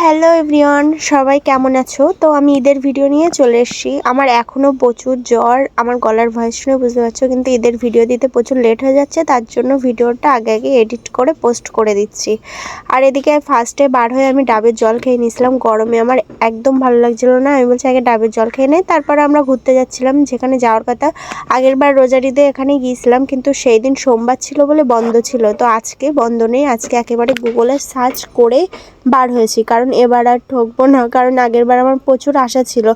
Hello everyone সবাই কেমন আছো? তো আমি ঈদের ভিডিও নিয়ে চলে এসেছি। আমার এখনও প্রচুর জ্বর, আমার গলার ভয়েস শুনে বুঝতে পারছ, কিন্তু ঈদের ভিডিও দিতে প্রচুর লেট হয়ে যাচ্ছে, তার জন্য ভিডিওটা আগে আগে এডিট করে পোস্ট করে দিচ্ছি। আর এদিকে ফার্স্টে বার হয়ে আমি ডাবের জল খেয়ে নিয়েছিলাম, গরমে আমার একদম ভালো লাগছিল না, আমি বলছি আগে ডাবের জল খেয়ে নেই, তারপরে আমরা ঘুরতে যাচ্ছিলাম, যেখানে যাওয়ার কথা। আগের বার রোজারিতে এখানে গিয়েছিলাম, কিন্তু সেই দিন সোমবার ছিল বলে বন্ধ ছিল, তো আজকে বন্ধ নেই, আজকে একেবারে গুগলে সার্চ করে বার হয়েছি, কারণ এবার আর ঠকবো না, কারণ আগের বার আমার প্রচুর আশা ছিল।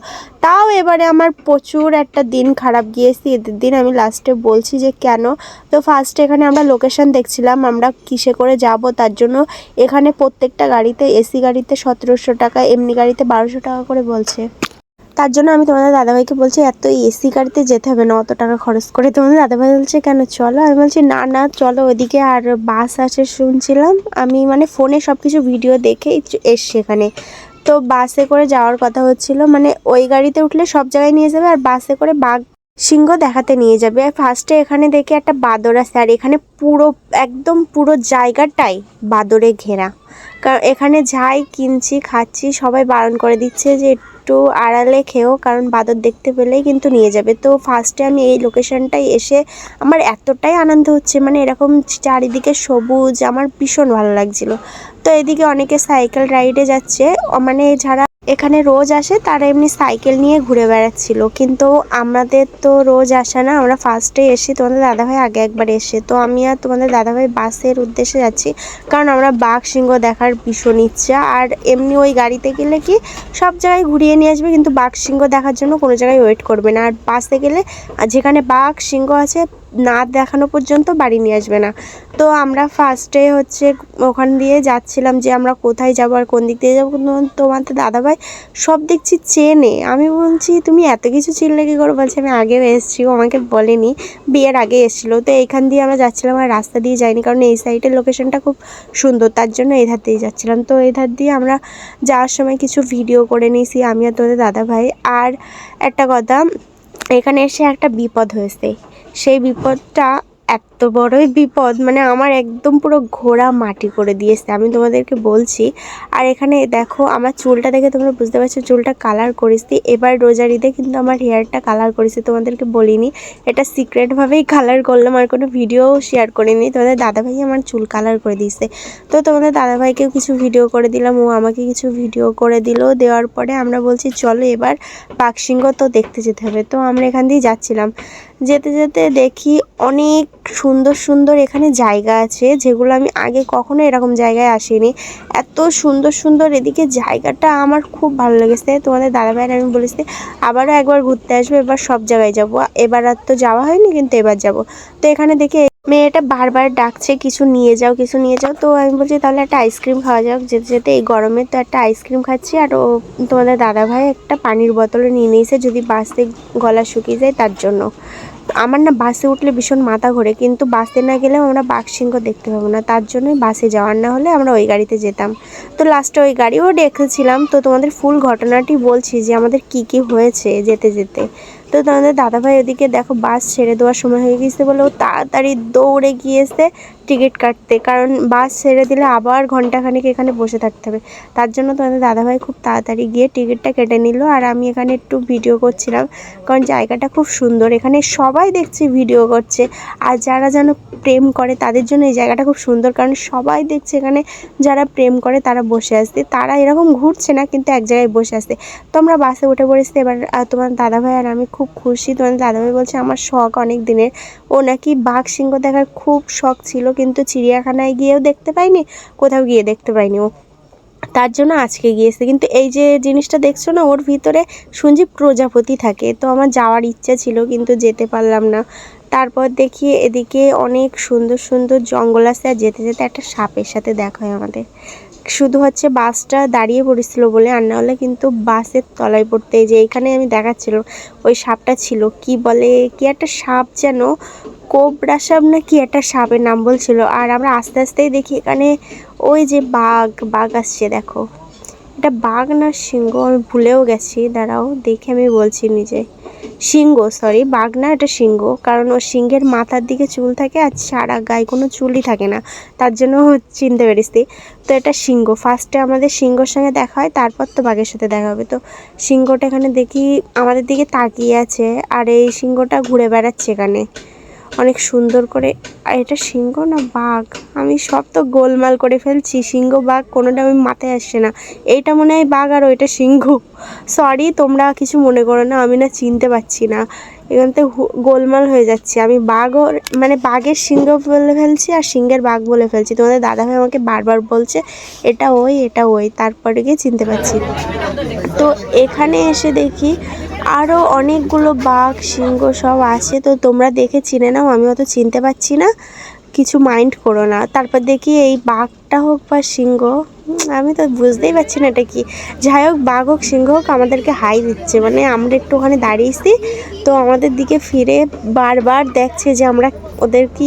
তাও এবারে আমার প্রচুর একটা দিন খারাপ গিয়েছি, এদের দিন আমি লাস্টে বলছি যে কেন? তো ফার্স্টে এখানে আমরা লোকেশন দেখছিলাম, আমরা কিসে করে যাব, তার জন্য এখানে প্রত্যেকটা গাড়িতে এসি গাড়িতে সতেরোশো টাকা, এমনি গাড়িতে বারোশো টাকা করে বলছে। তার জন্য আমি তোমাদের দাদাভাইকে বলছি, এত এসি গাড়িতে যেতে হবে না, অত টাকা খরচ করে। তোমাদের দাদাভাই বলছে, কেন, চলো? আমি বলছি, না না, চলো ওইদিকে আর বাস আছে শুনছিলাম, আমি মানে ফোনে সব কিছু ভিডিও দেখে এসছি এখানে। তো বাসে করে যাওয়ার কথা হচ্ছিল মানে ওই গাড়িতে উঠলে সব জায়গায় নিয়ে যাবে, আর বাসে করে বাঘ সিংহ দেখাতে নিয়ে যাবে। আর ফার্স্টে এখানে দেখে একটা বাদর আছে, আর এখানে পুরো, একদম পুরো জায়গাটাই বাদরে ঘেরা। কারণ এখানে যাই, কিনছি, খাচ্ছি, সবাই বারণ করে দিচ্ছে যে একটু আড়ালে খেয়েও কারণ বাদর দেখতে পেলেই কিন্তু নিয়ে যাবে। তো ফার্স্টে আমি এই লোকেশনটাই এসে আমার এতটাই আনন্দ হচ্ছে মানে এরকম চারিদিকে সবুজ, আমার ভীষণ ভালো লাগছিল। তো এদিকে অনেকে সাইকেল রাইডে যাচ্ছে মানে যারা এখানে রোজ আসে, তারা এমনি সাইকেল নিয়ে ঘুরে বেড়াচ্ছিল। কিন্তু আমাদের তো রোজ আসে না, আমরা ফার্স্টে এসে তোমাদের দাদাভাই আগে একবার এসে। তো আমি আর তোমাদের দাদাভাই বাসের উদ্দেশ্যে যাচ্ছি, কারণ আমরা বাঘ সিংহ দেখার ভীষণ ইচ্ছা। আর এমনি ওই গাড়িতে গেলে কি সব জায়গায় ঘুরিয়ে নিয়ে আসবে, কিন্তু বাঘ সিংহ দেখার জন্য কোনো জায়গায় ওয়েট করবে না। আর বাসে গেলে যেখানে বাঘ সিংহ আছে না দেখানো পর্যন্ত বাড়ি নিয়ে আসবে না। তো আমরা ফার্স্টে হচ্ছে ওখান দিয়ে যাচ্ছিলাম যে আমরা কোথায় যাব আর কোন দিক দিয়ে যাব। তোমার তো দাদাভাই সব দেখছি চেনে। আমি বলছি, তুমি এত কিছু চিল্লে কী করো? বলছি, আমি আগেও এসেছি, ও আমাকে বলেনি। বিয়ের আগে এসেছিল। তো এইখান দিয়ে আমরা যাচ্ছিলাম আর রাস্তা দিয়ে যাইনি, কারণ এই সাইডের লোকেশনটা খুব সুন্দর। তার জন্য এই ধার দিয়ে যাচ্ছিলাম। তো এই ধার দিয়ে আমরা যাওয়ার সময় কিছু ভিডিও করে নিয়েছি, আমি আর তোদের দাদাভাই। আর একটা কথা এখানে এসে একটা বিপদ হয়েছে। সেই বিপদটা এত বড়ই বিপদ মানে আমার একদম পুরো ঘোড়া মাটি করে দিয়েছে, আমি তোমাদেরকে বলছি। আর এখানে দেখো, আমার চুলটা দেখে তোমরা বুঝতে পারছ, চুলটা কালার করেছি। এবার রোজারিতে কিন্তু আমার হেয়ারটা কালার করেছি, তোমাদেরকে বলিনি। এটা সিক্রেটভাবেই কালার করলাম, আর কোনো ভিডিও শেয়ার করিনি। তোমাদের দাদাভাই আমার চুল কালার করে দিয়েছে। তো তোমাদের দাদাভাইকেও কিছু ভিডিও করে দিলাম, ও আমাকে কিছু ভিডিও করে দিল। দেওয়ার পরে আমরা বলছি, চলো এবার পাকসিংহ তো দেখতে যেতে হবে। তো আমরা এখান দিয়ে যাচ্ছিলাম। যেতে যেতে দেখি অনেক সুন্দর সুন্দর এখানে জায়গা আছে, যেগুলো আমি আগে কখনো এরকম জায়গায় আসিনি। এত সুন্দর সুন্দর এদিকে জায়গাটা আমার খুব ভালো লেগেছে। তোমাদের দাদাভাইয়ের আমি বলেছি, আবারও একবার ঘুরতে আসব, এবার সব জায়গায় যাব। এবার আর তো যাওয়া হয়নি, কিন্তু এবার যাব। তো এখানে দেখে মেয়েটা বারবার ডাকছে, কিছু নিয়ে যাও, কিছু নিয়ে যাও। তো আমি বলছি, তাহলে একটা আইসক্রিম খাওয়া যাক। যেতে যেতে এই গরমে তো একটা আইসক্রিম খাচ্ছি, আর ও তোমাদের দাদাভাই একটা পানির বোতলও নিয়ে নিয়েছে, যদি বাসে গলা শুকিয়ে যায় তার জন্য। আমার না বাসে উঠলে ভীষণ মাথা ঘোরে, কিন্তু বাসে না গেলেও আমরা বাঘসিংহ দেখতে পাবো না, তার জন্যই বাসে যাওয়ার না হলে আমরা ওই গাড়িতে যেতাম। তো লাস্টে ওই গাড়িও দেখেছিলাম। তো তোমাদের ফুল ঘটনাটি বলছি যে আমাদের কি কি হয়েছে যেতে যেতে। তো তোমাদের দাদাভাই ওদিকে দেখো বাস ছেড়ে দেওয়ার সময় হয়ে গেছে বলে ও তাড়াতাড়ি দৌড়ে গিয়েছে টিকিট কাটতে। কারণ বাস ছেড়ে দিলে আবার ঘন্টাখানিক এখানে বসে থাকতে হবে। তার জন্য তোমাদের দাদাভাই খুব তাড়াতাড়ি গিয়ে টিকিটটা কেটে নিল আর আমি এখানে একটু ভিডিও করছিলাম। কারণ জায়গাটা খুব সুন্দর, এখানে সবাই দেখছি, ভিডিও করছে। আর যারা যেন প্রেম করে তাদের জন্য এই জায়গাটা খুব সুন্দর। কারণ সবাই দেখছে এখানে যারা প্রেম করে তারা বসে আসছে। তারা এরকম ঘুরছে না, কিন্তু এক জায়গায় বসে আসছে। তো আমরা বাসে উঠে পড়েছি এবার তোমার দাদাভাই আর আমি খুব খুশি। তোমার দাদাভাই বলছে, আমার শখ অনেক দিনের। ও নাকি বাঘ সিংহ দেখার খুব শখ ছিল, কিন্তু চিড়িয়াখানায় গিয়েও দেখতে পাইনি কোথাও গিয়ে দেখতে পাইনি ও। তার জন্য আজকে গিয়েছে। কিন্তু এই যে জিনিসটা দেখছ না, ওর ভিতরে শুনছি প্রজাপতি থাকে। তো আমার যাওয়ার ইচ্ছা ছিল, কিন্তু যেতে পারলাম না। তারপর দেখি এদিকে অনেক সুন্দর সুন্দর জঙ্গল আছে, আর যেতে যেতে একটা সাপের সাথে দেখা হয় আমাদের। শুধু হচ্ছে বাসটা দাঁড়িয়ে পড়েছিল বলে আর না হলে কিন্তু বাসের তলায় পড়তে। যে এখানে আমি দেখাচ্ছিল ওই সাপটা ছিল। কি বলে, কি একটা সাপ যেন, কোবরা সাপ না কি একটা সাপের নাম বলছিল। আর আমরা আস্তে আস্তেই দেখি এখানে ওই যে বাঘ বাঘ আসছে, দেখো। এটা বাঘ না সিংহ? আমি ভুলেও গেছি। দাঁড়াও, দেখে আমি বলছি নিজে। সিংহ সরি বাঘ না এটা সিংহ। কারণ ওর সিংহের মাথার দিকে চুল থাকে আর সারা গায়ে কোনো চুলই থাকে না। তার জন্য চিনতে পেরেছি। তো এটা সিংহ। ফার্স্টে আমাদের সিংহর সঙ্গে দেখা হয়, তারপর তো বাঘের সাথে দেখা হবে। তো সিংহটা এখানে দেখি আমাদের দিকে তাকিয়ে আছে আর এই সিংহটা ঘুরে বেড়াচ্ছে এখানে। অনেক সুন্দর করে। আর এটা সিংহ না বাঘ? আমি সব তো গোলমাল করে ফেলছি। সিংহ, বাঘ কোনোটা আমি মাথায় আসছে না। এইটা মনে হয় বাঘ আর ওইটা সিংহ। সরি তোমরা কিছু মনে করো না, আমি না চিনতে পারছি না। এখান থেকে গোলমাল হয়ে যাচ্ছে। আমি বাঘও মানে বাঘের সিংহ বলে ফেলছি আর সিংহের বাঘ বলে ফেলছি। তোমাদের দাদাভাই আমাকে বারবার বলছে, এটা ওই এটা ওই। তারপরে গিয়ে চিনতে পারছি। তো এখানে এসে দেখি আরও অনেকগুলো বাঘ, সিংহ সব আছে। তো তোমরা দেখে চিনে নাও, আমি অত চিনতে পারছি না। কিছু মাইন্ড করো না। তারপর দেখি এই বাঘটা হোক বা সিংহ আমি তো বুঝতেই পারছি না এটা কি। যাই হোক, বাঘ হোক, সিংহ হোক, আমাদেরকে হাই দিচ্ছে। মানে আমরা একটু ওখানে দাঁড়িয়েছি, তো আমাদের দিকে ফিরে বারবার দেখছে যে আমরা ওদের কি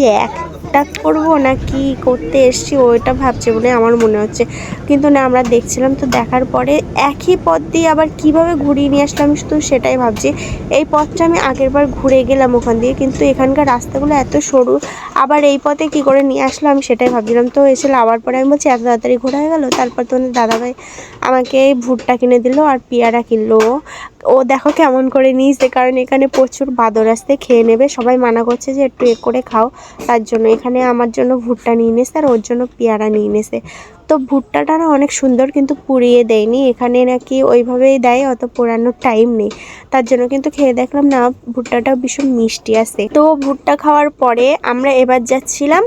একটা করব না কি করতে এসছি, ওইটা ভাবছে বলে আমার মনে হচ্ছে। কিন্তু না, আমরা দেখছিলাম তো দেখার পরে একই পথ দিয়ে আবার কীভাবে ঘুরিয়ে নিয়ে আসলাম শুধু সেটাই ভাবছি। এই পথটা আমি আগের বার ঘুরে গেলাম ওখান দিয়ে, কিন্তু এখানকার রাস্তাগুলো এত সরু, আবার এই পথে কি করে নিয়ে আসলাম আমি সেটাই ভাবছিলাম। তো এসে আবার পরে আমি বলছি, এত তাড়াতাড়ি ঘোরা হয়ে গেল? তারপর তোমাদের দাদাভাই আমাকে ভুট্টা কিনে দিল আর পেয়ারা কিনলো। ও। দেখো কেমন করে নিয়েছে কারণ এখানে প্রচুর বাদর আসতে খেয়ে নেবে। সবাই মানা করছে যে একটু এ করে খাও, তার জন্য এখানে আমার জন্য ভুট্টা নিয়ে নিয়েছে আর ওর জন্য পেয়ারা নিয়ে নিয়েছে তো ভুট্টাটা অনেক সুন্দর, কিন্তু পুড়িয়ে দেয়নি। এখানে নাকি ওইভাবেই দেয়, অত পোড়ানোর টাইম নেই। তার জন্য কিন্তু খেয়ে দেখলাম না ভুট্টাটা ভীষণ মিষ্টি আছে। তো ভুট্টা খাওয়ার পরে আমরা এবার যাচ্ছিলাম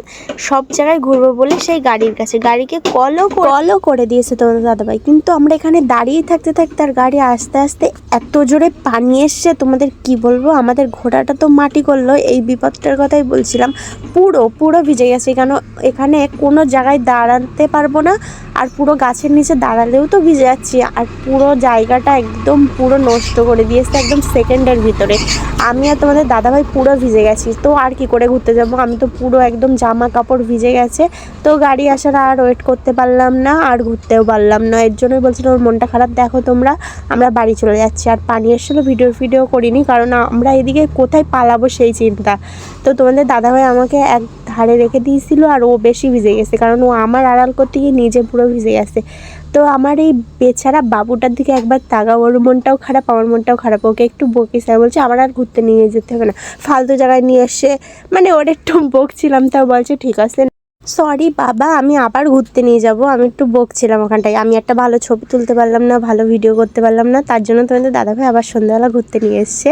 সব জায়গায় ঘুরবো বলে সেই গাড়ির কাছে। গাড়িকে কলও কলও করে দিয়েছে তোমাদের দাদাভাই। কিন্তু আমরা এখানে দাঁড়িয়ে থাকতে থাকতে আর গাড়ি আস্তে আস্তে এত জোরে পানি এসছে, তোমাদের কি বলব? আমাদের ঘোড়াটা তো মাটি করল, এই বিপদটার কথাই বলছিলাম। পুরো পুরো ভিজে গেছে। কেন এখানে কোনো জায়গায় দাঁড়াতে পারব না। আর পুরো গাছের নিচে দাঁড়ালেও তো ভিজে যাচ্ছি। আর পুরো জায়গাটা একদম পুরো নষ্ট করে দিয়েছে, একদম সেকেন্ডের ভিতরে। আমি আর তোমাদের দাদাভাই পুরো ভিজে গেছি। তো আর কি করে ঘুরতে যাব? আমি তো পুরো একদম জামা কাপড় ভিজে গেছে। তো গাড়ি আসার আর ওয়েট করতে পারলাম না, আর ঘুরতেও পারলাম না। এর জন্যই বলছিলাম ওর মনটা খারাপ, দেখো তোমরা, আমরা বাড়ি চলে যাচ্ছি। আর পানি এসেছিল ভিডিও ফিডিও করিনি, কারণ আমরা এদিকে কোথায় পালাবো সেই চিন্তা। তো তোমাদের দাদাভাই আমাকে এক ধারে রেখে দিয়েছিল আর ও বেশি ভিজে গেছে, কারণ ও আমার আড়াল করতে গিয়ে নিজে পুরো ভিজে গেছে। তো আমার এই বেচারা বাবুটার দিকে একবার তাগা ওর মনটাও খারাপ, আমার মনটাও খারাপ। ওকে একটু বকিস স্যার বলছে, আমার আর ঘুরতে নিয়ে যেতে হবে না। ফালতু জায়গায় নিয়ে এসে মানে ওর একটু বকছিলাম, তাও বলছে, ঠিক আছে সরি বাবা, আমি আবার ঘুরতে নিয়ে যাব। আমি একটু বকছিলাম ওখানটায়। আমি একটা ভালো ছবি তুলতে পারলাম না, ভালো ভিডিও করতে পারলাম না। তার জন্য তোমাদের দাদাভাই আবার সন্ধ্যাবেলা ঘুরতে নিয়ে এসছে।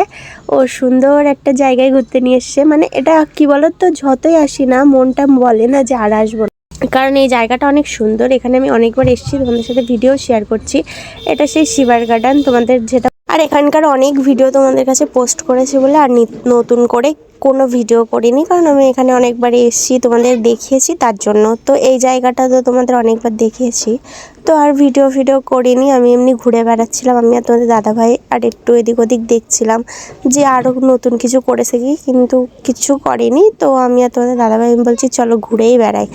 ও সুন্দর একটা জায়গায় ঘুরতে নিয়ে এসছে। মানে এটা কি বলো তো যতই আসি না, মনটা বলে না যে আর আসব কারণ এই জায়গাটা অনেক সুন্দর। এখানে আমি অনেকবার এসেছি, তোমাদের সাথে ভিডিও শেয়ার করছি। এটা সেই শিবার গার্ডেন তোমাদের যেটা আর এখানকার অনেক ভিডিও তোমাদের কাছে পোস্ট করেছে বলে আর নতুন করে কোনো ভিডিও করিনি, কারণ আমি এখানে অনেকবার এসেছি, তোমাদের দেখিয়েছি, তার জন্য। তো এই জায়গাটা তো তোমাদের অনেকবার দেখিয়েছি। তো আর ভিডিও ভিডিও করিনি, আমি এমনি ঘুরে বেড়াচ্ছিলাম। আমি আর তোমাদের দাদাভাই আর একটু এদিক ওদিক দেখছিলাম যে আরও নতুন কিছু করেছে কি, কিন্তু কিছু করেনি। তো আমি আর তোমাদের দাদাভাই, আমি বলছি, চলো ঘুরেই বেড়াই।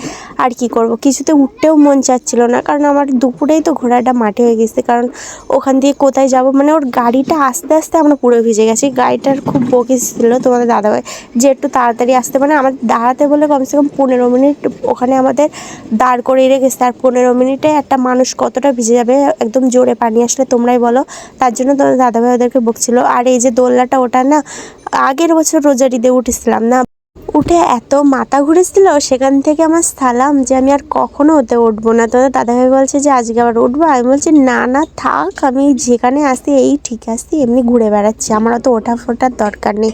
আর কি করব? কিছুতে উঠতেও মন চাচ্ছিল না, কারণ আমার দুপুরেই তো ঘোড়াটা মাঠে হয়ে গেছে। কারণ ওখান দিয়ে কোথায় যাব? মানে ওর গাড়িটা আস্তে আস্তে আমরা পুরো ভিজে গেছি। গাড়িটার খুব বকিস ছিল তোমাদের দাদাভাই। যে একটু তাড়াতাড়ি আসতে পারে। আমাদের দাঁড়াতে বলে কমসে কম পনেরো মিনিট ওখানে আমাদের দাঁড় করিয়ে রেখেছে। আর পনেরো মিনিটে একটা মানুষ কতটা ভিজে যাবে, একদম জোরে পানি আসলে তোমরাই বলো। তার জন্য তোমার দাদাভাই ওদেরকে বকছিল। আর এই যে দোলনাটা, ওটা না আগের বছর রোজারিতে উঠেছিলাম না? উঠে এত মাথা ঘুরেছিল সেখান থেকে আমার সালাম যে আমি আর কখনো ওতে উঠবো না। তো দাদাভাই বলছে যে, আজকে আবার উঠবো? আমি বলছি, না না, থাক, আমি যেখানে আসি এই ঠিক আসি এমনি ঘুরে বেড়াচ্ছি। আমার অত ওঠা ফোটার দরকার নেই।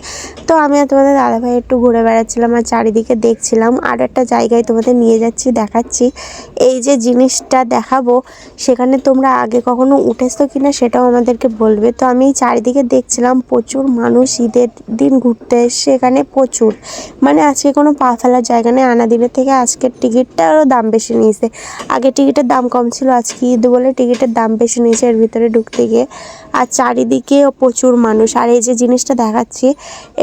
তো আমি আর তোমাদের দাদাভাই একটু ঘুরে বেড়াচ্ছিলাম আর চারিদিকে দেখছিলাম। আর একটা জায়গায় তোমাদের নিয়ে যাচ্ছি, দেখাচ্ছি। এই যে জিনিসটা দেখাবো, সেখানে তোমরা আগে কখনো উঠেছো কি না সেটাও আমাদেরকে বলবে। তো আমি চারিদিকে দেখছিলাম প্রচুর মানুষ ঈদের দিন ঘুরতে এসছে এখানে প্রচুর। মানে আজকে কোনো পা ফেলার জায়গা নেই। আনা দিনের থেকে আজকের টিকিটটারও দাম বেশি নিয়েছে। আগে টিকিটের দাম কম ছিল, আজকে ঈদ বলে টিকিটের দাম বেশি নিয়েছে এর ভিতরে ঢুকতে গিয়ে। আর চারিদিকে প্রচুর মানুষ। আর এই যে জিনিসটা দেখাচ্ছি,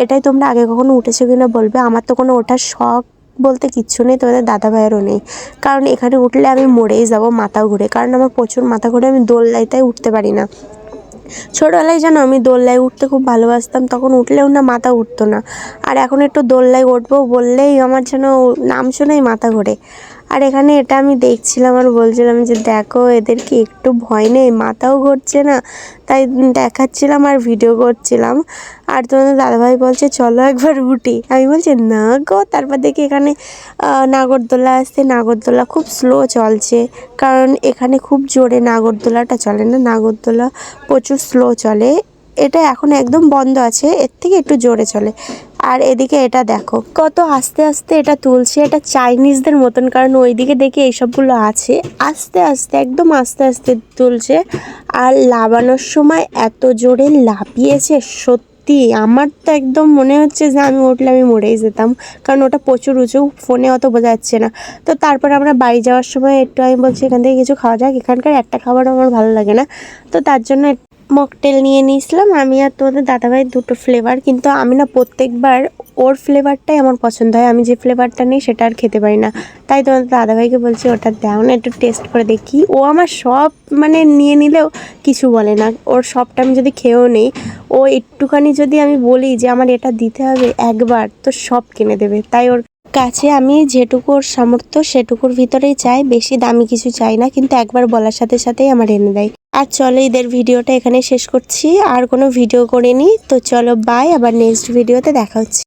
এটাই তোমরা আগে কখনো উঠেছো কিনা বলবে? আমার তো কোনো ওঠার শখ বলতে কিচ্ছু নেই, তোমাদের দাদা ভাইয়েরও নেই। কারণ এখানে উঠলে আমি মরেই যাব মাথা ঘুরে। কারণ আমার প্রচুর মাথা ঘুরে আমি দোলনাইতে উঠতে পারি না। ছোটোবেলায় জানো আমি দোলনায় উঠতে খুব ভালোবাসতাম, তখন উঠলেও না মাথা উঠতো না। আর এখন একটু দোলনায় উঠবো বললেই আমার যেন নাম শুনেই মাথা ঘোরে। আর এখানে এটা আমি দেখছিলাম আর বলছিলাম যে দেখো, এদের কি একটু ভয় নেই? মাথাও ঘটছে না। তাই দেখাচ্ছিলাম আর ভিডিও করছিলাম। আর তোমাদের দাদাভাই বলছে, চলো একবার উঠি। আমি বলছি, না গো। তারপর দেখি এখানে নাগরদোলা আসছে। নাগরদোলা খুব স্লো চলছে। কারণ এখানে খুব জোরে নাগরদোলাটা চলে না? নাগরদোলা প্রচুর স্লো চলে। এটা এখন একদম বন্ধ আছে। এর থেকে একটু জোরে চলে। আর এদিকে এটা দেখো। কত আস্তে আস্তে এটা তুলছে এটা চাইনিজদের মতন, কারণ ওইদিকে দেখি এইসবগুলো আছে। আস্তে আস্তে, একদম আস্তে আস্তে তুলছে। আর লাবানোর সময় এত জোরে লাফিয়েছে, সত্যি। আমার তো একদম মনে হচ্ছে যে আমি উঠলে আমি মরেই যেতাম, কারণ ওটা প্রচুর উঁচু, ফোনে অত বোঝা যাচ্ছে না। তো তারপর আমরা বাড়ি যাওয়ার সময় একটু আমি বলছি, এখান থেকে কিছু খাওয়া যাক, এখানকার একটা খাবারও আমার ভালো লাগে না। তো তার জন্য মকটেল নিয়ে নিয়েছিলাম। আমি আর তোমাদের দাদাভাই দুটো ফ্লেভার কিন্তু আমি না প্রত্যেকবার ওর ফ্লেভারটাই আমার পছন্দ হয়। আমি যে ফ্লেভারটা নিই সেটা আর খেতে পারি না। তাই তোমাদের দাদাভাইকে বলছি, ওটা দাও না, একটু টেস্ট করে দেখি। ও আমার সব মানে নিয়ে নিলেও কিছু বলে না। ওর সবটা আমি যদি খেয়েও নেই, ও একটুখানি যদি আমি বলি যে আমার এটা দিতে হবে একবার, তো সব কিনে দেবে। তাই ওর কাছে আমি যেটুকু ওর সামর্থ্য, সেটুকুর ভিতরেই চাই। বেশি দামি কিছু চাই না, কিন্তু একবার বলার সাথে সাথেই আমার এনে দেয়। আর চলো এদের ভিডিওটা এখানে শেষ করছি। আর কোনো ভিডিও করিনি, তো চলো বাই আবার নেক্সট ভিডিওতে দেখা হচ্ছে।